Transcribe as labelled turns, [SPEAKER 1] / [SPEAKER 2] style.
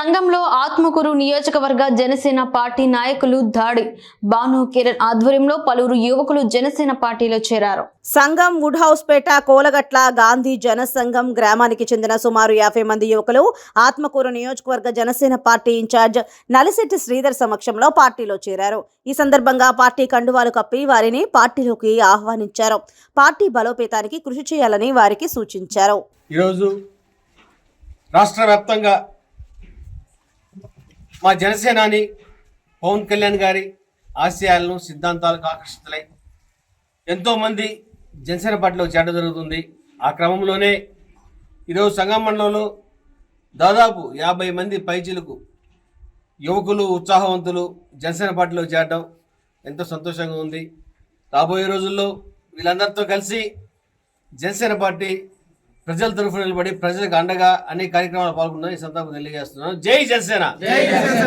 [SPEAKER 1] సంఘంలో ఆత్మకూరు నియోజకవర్గ జనసేన పార్టీ నాయకులు దాడి. భాను కిరణ్ ఆధ్వర్యంలో పలువురు యువకులు జనసేన పార్టీలో చేరారు.
[SPEAKER 2] సంఘం వుడ్ హౌస్ పేట కోలగట్ల గాంధీ జనసంఘం గ్రామానికి చెందిన సుమారు యాభై మంది యువకులు ఆత్మకూరు నియోజకవర్గ జనసేన పార్టీ ఇన్ఛార్జ్ నలిశెట్టి శ్రీధర్ సమక్షంలో పార్టీలో చేరారు. ఈ సందర్భంగా పార్టీ కండువాలు కప్పి వారిని పార్టీలోకి ఆహ్వానించారు. పార్టీ బలోపేతానికి కృషి చేయాలని వారికి సూచించారు.
[SPEAKER 3] ఈరోజు రాష్ట్ర వ్యాప్తంగా మా జనసేనాని పవన్ కళ్యాణ్ గారి ఆశయాలను సిద్ధాంతాలకు ఆకర్షితులై ఎంతోమంది జనసేన పార్టీలో చేరడం జరుగుతుంది. ఆ క్రమంలోనే ఈరోజు సంగం మండలంలో దాదాపు యాభై మంది పైచీలకు యువకులు ఉత్సాహవంతులు జనసేన పార్టీలో చేరడం ఎంతో సంతోషంగా ఉంది. రాబోయే రోజుల్లో వీళ్ళందరితో కలిసి జనసేన పార్టీ ప్రజల తరఫున నిలబడి ప్రజలకు అండగా అన్ని కార్యక్రమాలు పాల్గొన్న ఈ సందర్భంగా తెలియజేస్తున్నాను. జై జనసేన!